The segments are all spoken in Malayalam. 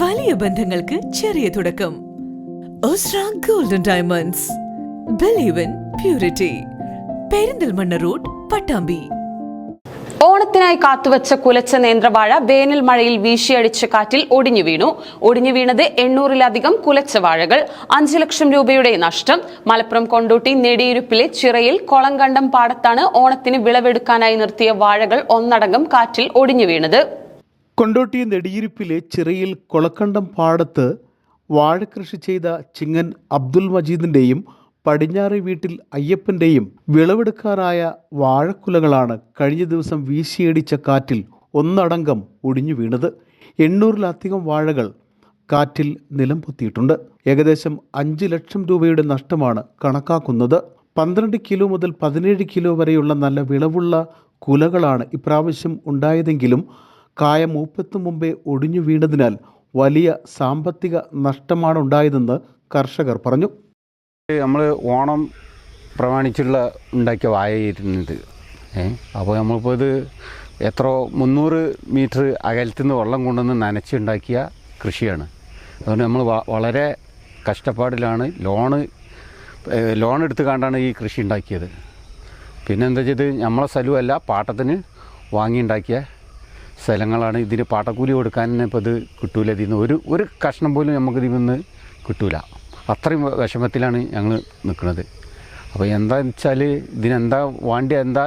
വലിയ ബന്ധങ്ങൾക്ക് ചെറിയ തുടക്കം. Golden diamonds believe in purity Perinthalmanna road Pattambi. ഓണത്തിനായി കാത്തുവച്ച കുലച്ച നേന്ത്രവാഴ വേനൽ മഴയിൽ വീശിയടിച്ച കാറ്റിൽ ഒടിഞ്ഞു വീണു. ഒടിഞ്ഞു വീണത് എണ്ണൂറിലധികം കുലച്ച വാഴകൾ. അഞ്ചു ലക്ഷം രൂപയുടെ നഷ്ടം. മലപ്പുറം കൊണ്ടോട്ടി നെടിയിരുപ്പിലെ ചിറയിൽ കൊളംകണ്ടം പാടത്താണ് ഓണത്തിന് വിളവെടുക്കാനായി നിർത്തിയ വാഴകൾ ഒന്നടങ്കം കാറ്റിൽ ഒടിഞ്ഞു വീണത്. കൊണ്ടോട്ടി നെടിയിരിപ്പിലെ ചിറയിൽ കൊളക്കണ്ടം പാടത്ത് വാഴകൃഷി ചെയ്ത ചിങ്ങൻ അബ്ദുൽ മജീദിന്റെയും പടിഞ്ഞാറ് വീട്ടിൽ അയ്യപ്പന്റെയും വിളവെടുക്കാറായ വാഴക്കുലകളാണ് കഴിഞ്ഞ ദിവസം വീശിയടിച്ച കാറ്റിൽ ഒന്നടങ്കം ഒടിഞ്ഞു വീണത്. എണ്ണൂറിലധികം വാഴകൾ കാറ്റിൽ നിലം പൊത്തിയിട്ടുണ്ട്. ഏകദേശം അഞ്ച് ലക്ഷം രൂപയുടെ നഷ്ടമാണ് കണക്കാക്കുന്നത്. പന്ത്രണ്ട് കിലോ മുതൽ പതിനേഴ് കിലോ വരെയുള്ള നല്ല വിളവുള്ള കുലകളാണ് ഇപ്രാവശ്യം ഉണ്ടായതെങ്കിലും കായ മൂപ്പത്തു മുമ്പേ ഒടിഞ്ഞു വീണതിനാൽ വലിയ സാമ്പത്തിക നഷ്ടമാണ് ഉണ്ടായതെന്ന് കർഷകർ പറഞ്ഞു. നമ്മൾ ഓണം പ്രമാണിച്ചുള്ള ഉണ്ടാക്കിയ വായായിരുന്നത് അപ്പോൾ നമ്മളിപ്പോൾ ഇത് എത്ര മുന്നൂറ് മീറ്റർ അകലത്തു നിന്ന് വെള്ളം കൊണ്ടുവന്ന് നനച്ചുണ്ടാക്കിയ കൃഷിയാണ്. അതുകൊണ്ട് നമ്മൾ വളരെ കഷ്ടപ്പാടിലാണ് ലോണ് ലോൺ എടുത്ത് കണ്ടാണ് ഈ കൃഷി ഉണ്ടാക്കിയത്. പിന്നെന്താ ചെയ്ത് നമ്മളെ സ്ഥലമല്ല പാട്ടത്തിന് വാങ്ങിയുണ്ടാക്കിയ സ്ഥലങ്ങളാണ് ഇതിന് പാട്ടക്കൂലി കൊടുക്കാൻ തന്നെ ഇപ്പോൾ ഇത് കിട്ടൂല. ഇതിൽ നിന്ന് ഒരു ഒരു കഷ്ണം പോലും നമുക്ക് ഇതിൽ നിന്ന് കിട്ടൂല. അത്രയും വിഷമത്തിലാണ് ഞങ്ങൾ നിൽക്കുന്നത്. അപ്പോൾ എന്താണെന്ന് വെച്ചാൽ ഇതിനെന്താ വേണ്ടി എന്താ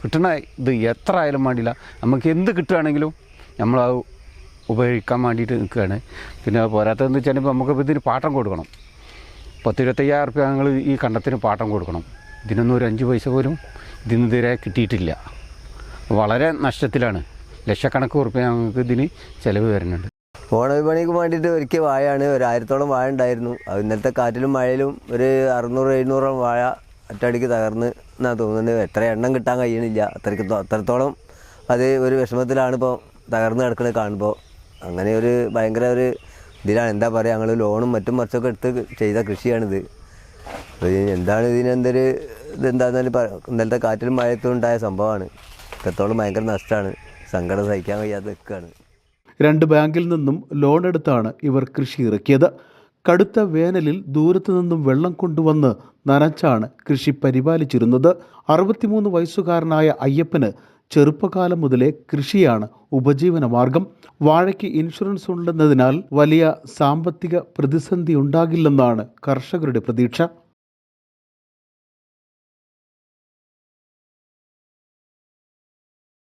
കിട്ടണ ഇത് എത്ര ആയാലും വേണ്ടില്ല നമുക്ക് എന്ത് കിട്ടുകയാണെങ്കിലും നമ്മൾ അത് ഉപയോഗിക്കാൻ വേണ്ടിയിട്ട് നിൽക്കുകയാണ്. പിന്നെ പോരാത്തതെന്ന് വെച്ചാൽ ഇപ്പോൾ നമുക്ക് ഇതിന് പാട്ടം കൊടുക്കണം. പത്ത് ഇരുപത്തയ്യായിരം റുപ്യ ഞങ്ങൾ ഈ കണ്ടത്തിന് പാട്ടം കൊടുക്കണം. ഇതിനൊന്നും ഒരു അഞ്ച് പൈസ പോലും ഇതിനെതിരെ കിട്ടിയിട്ടില്ല. വളരെ നഷ്ടത്തിലാണ്. ലക്ഷക്കണക്ക് റുപ്യ ഞങ്ങൾക്ക് ഇതിന് ചിലവ് വരുന്നുണ്ട്. ഓണവിപണിക്ക് വേണ്ടിയിട്ട് ഒരുക്കിയ വാഴയാണ് ഒരു ആയിരത്തോളം വാഴ ഉണ്ടായിരുന്നു. അത് ഇന്നലത്തെ കാറ്റിലും മഴയിലും ഒരു അറുന്നൂറ് എഴുന്നൂറോളം വാഴ ഒറ്റയടിക്ക് തകർന്ന് എന്നാ തോന്നുന്നത് എത്ര എണ്ണം കിട്ടാൻ കഴിയണില്ല. അത്രയ്ക്ക് അത്രത്തോളം അത് ഒരു വിഷമത്തിലാണ് ഇപ്പോൾ തകർന്ന് കിടക്കുന്നത് കാണുമ്പോൾ അങ്ങനെ ഒരു ഭയങ്കര ഒരു ഇതിലാണ്. എന്താ പറയുക ഞങ്ങൾ ലോണും മറ്റും മറിച്ചൊക്കെ എടുത്ത് ചെയ്ത കൃഷിയാണിത്. അപ്പോൾ എന്താണ് ഇതിനെന്തൊരു ഇതെന്താണെന്നാലും ഇന്നലത്തെ കാറ്റിലും മഴയത്തും ഉണ്ടായ സംഭവമാണ്. ഇത്രത്തോളം ഭയങ്കര നഷ്ടമാണ്. സങ്കടം സഹിക്കാൻ കഴിയാതെ നിൽക്കുകയാണ്. രണ്ട് ബാങ്കിൽ നിന്നും ലോൺ എടുത്താണ് ഇവർ കൃഷി ഇറക്കിയത്. കടുത്ത വേനലിൽ ദൂരത്തു നിന്നും വെള്ളം കൊണ്ടുവന്ന് നനച്ചാണ് കൃഷി പരിപാലിച്ചിരുന്നത്. അറുപത്തിമൂന്ന് വയസ്സുകാരനായ അയ്യപ്പന് ചെറുപ്പകാലം മുതലേ കൃഷിയാണ് ഉപജീവന മാർഗം വാഴയ്ക്ക് ഇൻഷുറൻസ് ഉണ്ടെന്നതിനാൽ വലിയ സാമ്പത്തിക പ്രതിസന്ധി ഉണ്ടാകില്ലെന്നാണ് കർഷകരുടെ പ്രതീക്ഷ.